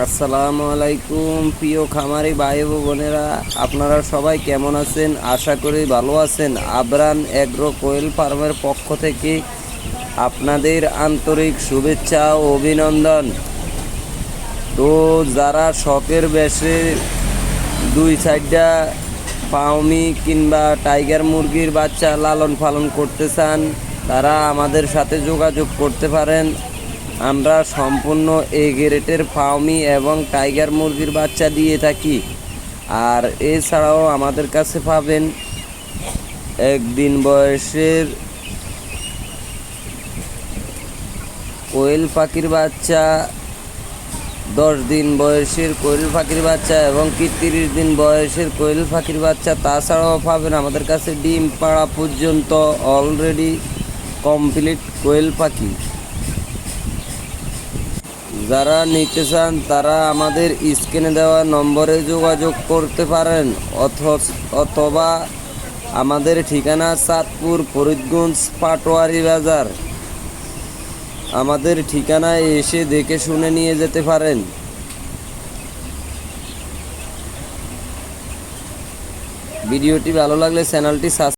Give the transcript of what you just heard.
আসসালামু আলাইকুম, প্রিয় খামারি ভাই বোনেরা। আপনারা সবাই কেমন আছেন? আশা করি ভালো আছেন। আবরান অ্যাগ্রো কোয়েল ফার্মের পক্ষ থেকে আপনাদের আন্তরিক শুভেচ্ছা ও অভিনন্দন। তো যারা শখের বেশে দুই সাইডটা পাউমি কিংবা টাইগার মুরগির বাচ্চা লালন পালন করতে চান, তারা আমাদের সাথে যোগাযোগ করতে পারেন। আমরা সম্পূর্ণ এ গ্রেটের ফাউমি এবং টাইগার মুরগির বাচ্চা দিয়ে থাকি। আর এছাড়াও আমাদের কাছে পাবেন একদিন বয়সের কোয়েল পাখির বাচ্চা, দশ দিন বয়সের কোয়েল পাখির বাচ্চা এবং কি তিরিশ দিন বয়সের কোয়েল পাখির বাচ্চা। তাছাড়াও পাবেন আমাদের কাছে ডিম পাড়া পর্যন্ত অলরেডি কমপ্লিট কোয়েল পাখি। যারা নিতে চান, তারা আমাদের স্ক্রিনে দেওয়া নম্বরে যোগাযোগ করতে পারেন অথ- অথবা আমাদের ঠিকানা চাঁদপুর ফরিদগঞ্জ পাটোয়ারি বাজার। আমাদের ঠিকানায় এসে দেখে শুনে নিয়ে যেতে পারেন। ভিডিওটি ভালো লাগলে চ্যানেলটি